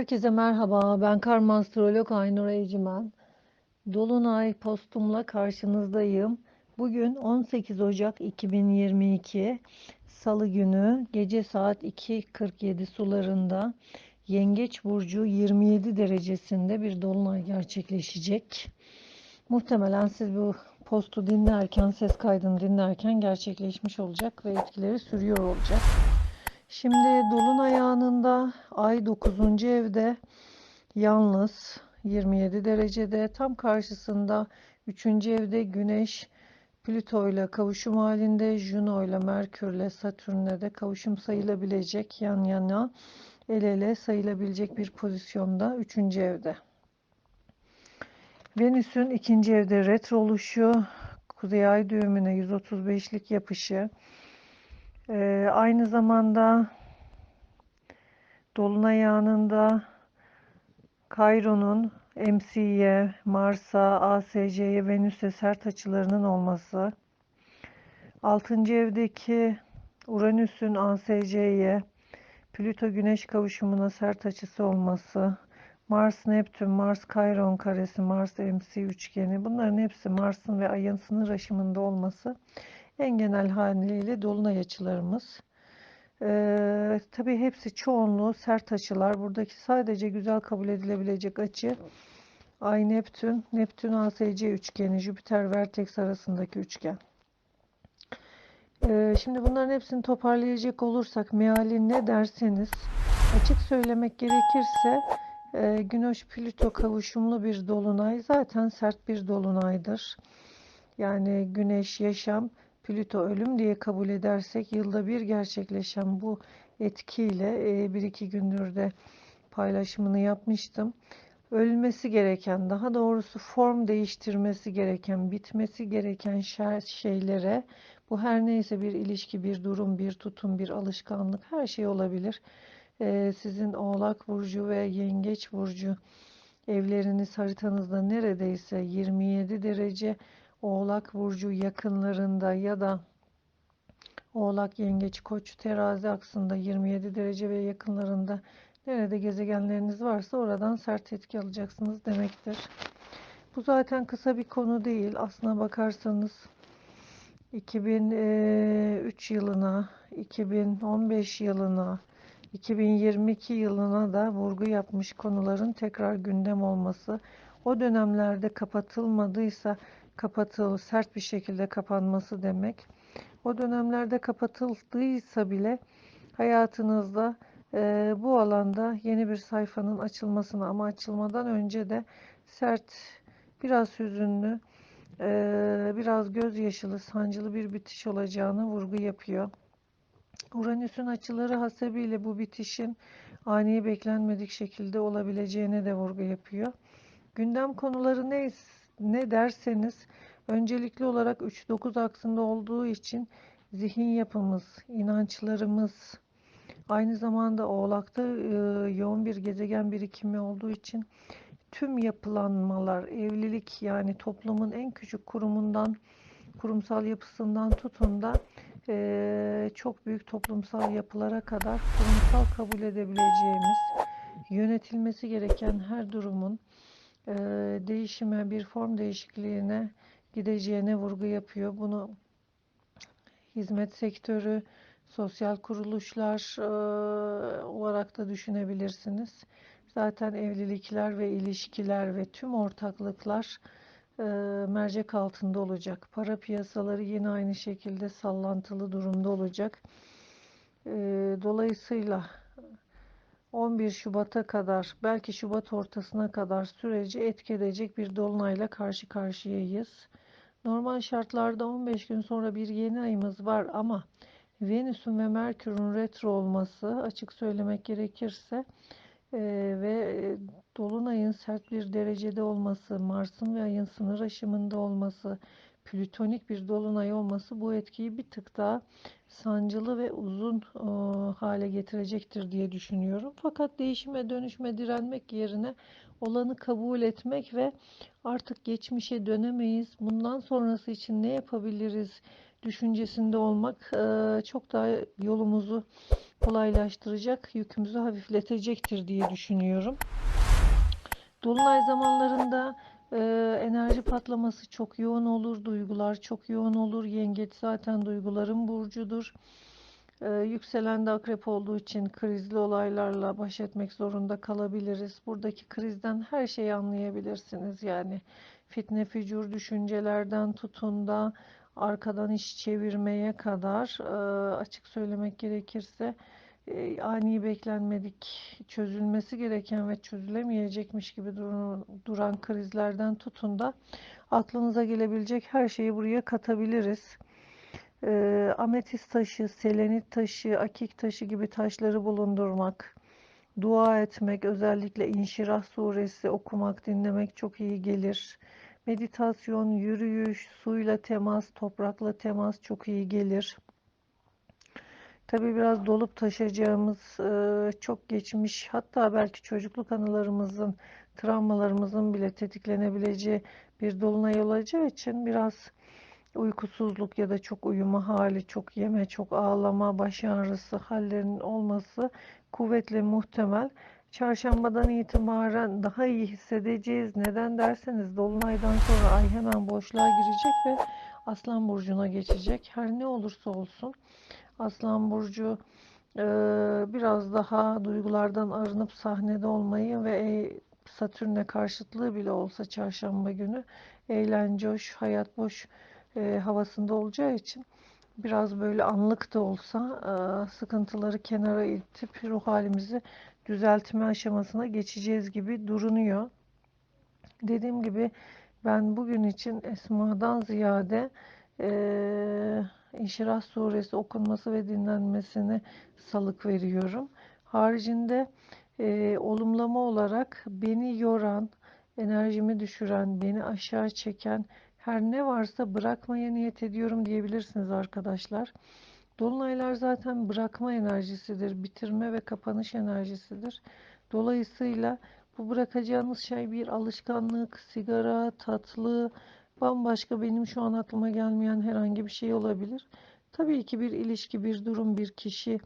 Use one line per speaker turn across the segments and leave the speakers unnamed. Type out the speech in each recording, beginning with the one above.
Herkese merhaba. Ben karma astrolog Aynur Evcimen. Dolunay postumla karşınızdayım. Bugün 18 Ocak 2022 Salı günü gece saat 2.47 sularında Yengeç burcu 27 derecesinde bir dolunay gerçekleşecek. Muhtemelen siz bu postu dinlerken, ses kaydını dinlerken gerçekleşmiş olacak ve etkileri sürüyor olacak. Şimdi dolunay anında ay 9. evde yalnız 27 derecede tam karşısında 3. evde güneş Plüto ile kavuşum halinde Juno ile Merkür ile Satürn'le de kavuşum sayılabilecek yan yana el ele sayılabilecek bir pozisyonda 3. evde. Venüs'ün 2. evde retro oluşu, kuzey ay düğümüne 135'lik yapışı, ee, aynı zamanda Dolunay anında Kairon'un MC'ye, Mars'a, ASC'ye, Venüs'e sert açılarının olması, 6. evdeki Uranüs'ün ASC'ye, Plüto Güneş kavuşumuna sert açısı olması, Mars Neptün, Mars Kairon karesi, Mars MC üçgeni bunların hepsi Mars'ın ve Ay'ın sınır aşımında olması en genel haliyle dolunay açılarımız. Ee, tabii hepsi çoğunluğu sert açılar. Buradaki sadece güzel kabul edilebilecek açı Ay Neptün, Neptün ASC üçgeni, Jüpiter Vertex arasındaki üçgen. Ee, şimdi bunların hepsini toparlayacak olursak meali ne derseniz açık söylemek gerekirse e, Güneş Plüto kavuşumlu bir dolunay zaten sert bir dolunaydır. Yani Güneş yaşam, Plüto ölüm diye kabul edersek yılda bir gerçekleşen bu etkiyle e, bir iki gündür de paylaşımını yapmıştım. Ölmesi gereken, daha doğrusu form değiştirmesi gereken, bitmesi gereken şeylere bu her neyse bir ilişki, bir durum, bir tutum, bir alışkanlık her şey olabilir. E, sizin Oğlak Burcu ve Yengeç Burcu evleriniz haritanızda neredeyse 27 derece Oğlak Burcu yakınlarında ya da Oğlak, Yengeç, Koç, Terazi aksında 27 derece ve yakınlarında nerede gezegenleriniz varsa oradan sert etki alacaksınız demektir. Bu zaten kısa bir konu değil. Aslına bakarsanız 2003 yılına, 2015 yılına, 2022 yılına da vurgu yapmış konuların tekrar gündem olması, o dönemlerde kapatılmadıysa kapatıl, sert bir şekilde kapanması demek. O dönemlerde kapatıldıysa bile hayatınızda e, bu alanda yeni bir sayfanın açılmasını ama açılmadan önce de sert, biraz hüzünlü, e, biraz gözyaşılı, sancılı bir bitiş olacağını vurgu yapıyor. Uranüs'ün açıları hasebiyle bu bitişin ani beklenmedik şekilde olabileceğine de vurgu yapıyor. Gündem konuları ne, ne derseniz öncelikli olarak 3-9 aksında olduğu için zihin yapımız, inançlarımız, aynı zamanda Oğlak'ta e, yoğun bir gezegen birikimi olduğu için tüm yapılanmalar, evlilik yani toplumun en küçük kurumundan, kurumsal yapısından tutun da e, çok büyük toplumsal yapılara kadar kurumsal kabul edebileceğimiz, yönetilmesi gereken her durumun e, değişime, bir form değişikliğine gideceğine vurgu yapıyor. Bunu hizmet sektörü, sosyal kuruluşlar e, olarak da düşünebilirsiniz. Zaten evlilikler ve ilişkiler ve tüm ortaklıklar e, mercek altında olacak. Para piyasaları yine aynı şekilde sallantılı durumda olacak. E, dolayısıyla 11 Şubat'a kadar belki Şubat ortasına kadar süreci etki edecek bir dolunayla karşı karşıyayız. Normal şartlarda 15 gün sonra bir yeni ayımız var ama Venüs'ün ve Merkür'ün retro olması açık söylemek gerekirse e, ve Dolunay'ın sert bir derecede olması, Mars'ın ve Ay'ın sınır aşımında olması, plütonik bir dolunay olması bu etkiyi bir tık daha sancılı ve uzun e, hale getirecektir diye düşünüyorum. Fakat değişime dönüşme direnmek yerine olanı kabul etmek ve artık geçmişe dönemeyiz. Bundan sonrası için ne yapabiliriz düşüncesinde olmak e, çok daha yolumuzu kolaylaştıracak, yükümüzü hafifletecektir diye düşünüyorum. Dolunay zamanlarında e, enerji patlaması çok yoğun olur, duygular çok yoğun olur. Yengeç zaten duyguların burcudur. E, yükselen de akrep olduğu için krizli olaylarla baş etmek zorunda kalabiliriz. Buradaki krizden her şeyi anlayabilirsiniz. Yani fitne fücur düşüncelerden tutun da arkadan iş çevirmeye kadar e, açık söylemek gerekirse e, ani beklenmedik çözülmesi gereken ve çözülemeyecekmiş gibi duran, krizlerden tutun da aklınıza gelebilecek her şeyi buraya katabiliriz. E, ametist taşı, selenit taşı, akik taşı gibi taşları bulundurmak, dua etmek, özellikle İnşirah suresi okumak, dinlemek çok iyi gelir. Meditasyon, yürüyüş, suyla temas, toprakla temas çok iyi gelir. Tabii biraz dolup taşıyacağımız çok geçmiş hatta belki çocukluk anılarımızın, travmalarımızın bile tetiklenebileceği bir dolunay olacağı için biraz uykusuzluk ya da çok uyuma hali, çok yeme, çok ağlama, baş ağrısı hallerinin olması kuvvetli muhtemel. Çarşambadan itibaren daha iyi hissedeceğiz. Neden derseniz dolunaydan sonra ay hemen boşluğa girecek ve Aslan burcuna geçecek. Her ne olursa olsun Aslan burcu e, biraz daha duygulardan arınıp sahnede olmayı ve e, Satürn'e karşıtlığı bile olsa çarşamba günü eğlence hoş, hayat boş e, havasında olacağı için biraz böyle anlık da olsa e, sıkıntıları kenara itip ruh halimizi düzeltme aşamasına geçeceğiz gibi durunuyor. Dediğim gibi ben bugün için Esma'dan ziyade e, İnşirah suresi okunması ve dinlenmesini salık veriyorum. Haricinde e, olumlama olarak beni yoran, enerjimi düşüren, beni aşağı çeken her ne varsa bırakmaya niyet ediyorum diyebilirsiniz arkadaşlar. Dolunaylar zaten bırakma enerjisidir, bitirme ve kapanış enerjisidir. Dolayısıyla bu bırakacağınız şey bir alışkanlık, sigara, tatlı, bambaşka benim şu an aklıma gelmeyen herhangi bir şey olabilir. Tabii ki bir ilişki, bir durum, bir kişi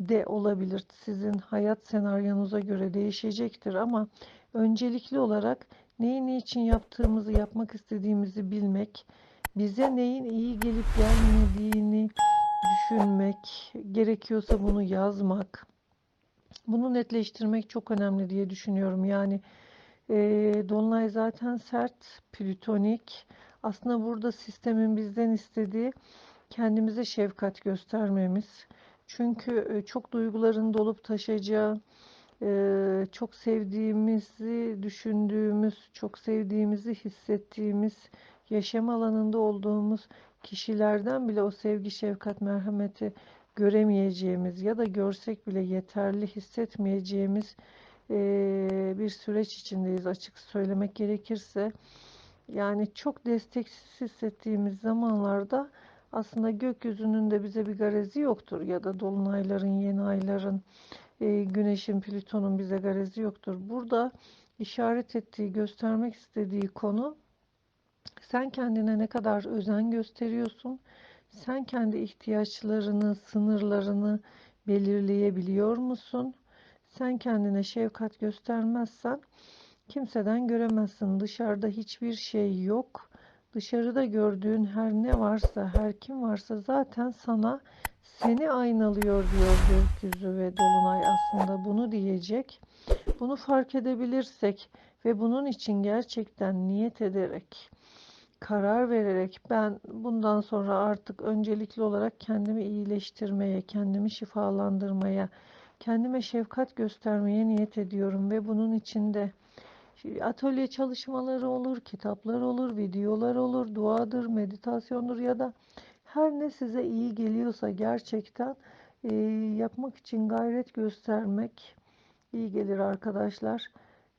de olabilir. Sizin hayat senaryonuza göre değişecektir ama öncelikli olarak neyi ne için yaptığımızı, yapmak istediğimizi bilmek, bize neyin iyi gelip gelmediğini düşünmek, gerekiyorsa bunu yazmak, bunu netleştirmek çok önemli diye düşünüyorum. Yani e, Dolunay zaten sert, plütonik. Aslında burada sistemin bizden istediği kendimize şefkat göstermemiz. Çünkü e, çok duyguların dolup taşacağı, çok sevdiğimizi düşündüğümüz, çok sevdiğimizi hissettiğimiz, yaşam alanında olduğumuz kişilerden bile o sevgi, şefkat, merhameti göremeyeceğimiz ya da görsek bile yeterli hissetmeyeceğimiz e, bir süreç içindeyiz açık söylemek gerekirse. Yani çok desteksiz hissettiğimiz zamanlarda aslında gökyüzünün de bize bir garezi yoktur ya da dolunayların, yeni ayların, e, güneşin, Plüton'un bize garezi yoktur. Burada işaret ettiği, göstermek istediği konu sen kendine ne kadar özen gösteriyorsun? Sen kendi ihtiyaçlarını, sınırlarını belirleyebiliyor musun? Sen kendine şefkat göstermezsen kimseden göremezsin. Dışarıda hiçbir şey yok. Dışarıda gördüğün her ne varsa, her kim varsa zaten sana seni aynalıyor diyor gökyüzü ve dolunay aslında bunu diyecek. Bunu fark edebilirsek ve bunun için gerçekten niyet ederek karar vererek ben bundan sonra artık öncelikli olarak kendimi iyileştirmeye, kendimi şifalandırmaya, kendime şefkat göstermeye niyet ediyorum ve bunun içinde atölye çalışmaları olur, kitaplar olur, videolar olur, duadır, meditasyondur ya da her ne size iyi geliyorsa gerçekten e, yapmak için gayret göstermek iyi gelir arkadaşlar.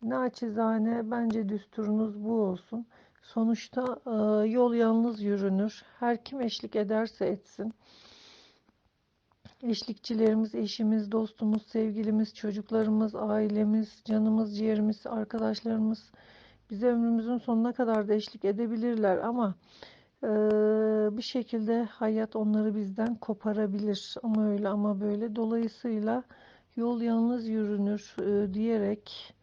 Naçizane bence düsturunuz bu olsun. Sonuçta e, yol yalnız yürünür. Her kim eşlik ederse etsin. Eşlikçilerimiz, eşimiz, dostumuz, sevgilimiz, çocuklarımız, ailemiz, canımız, ciğerimiz, arkadaşlarımız bize ömrümüzün sonuna kadar da eşlik edebilirler ama Ee, bir şekilde hayat onları bizden koparabilir ama öyle ama böyle. Dolayısıyla yol yalnız yürünür e, diyerek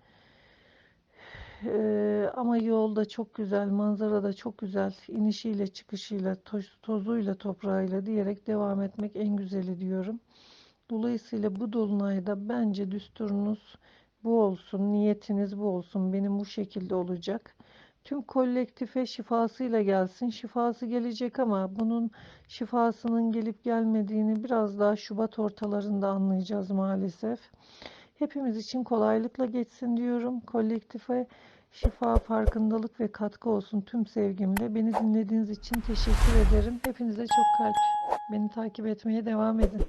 e, ama yolda çok güzel, manzara da çok güzel, inişiyle çıkışıyla, toz- tozuyla, toprağıyla diyerek devam etmek en güzeli diyorum. Dolayısıyla bu dolunayda bence düsturunuz bu olsun, niyetiniz bu olsun. Benim bu şekilde olacak. Tüm kolektife şifasıyla gelsin. Şifası gelecek ama bunun şifasının gelip gelmediğini biraz daha Şubat ortalarında anlayacağız maalesef. Hepimiz için kolaylıkla geçsin diyorum. Kolektife şifa, farkındalık ve katkı olsun tüm sevgimle. Beni dinlediğiniz için teşekkür ederim. Hepinize çok kalp. Beni takip etmeye devam edin.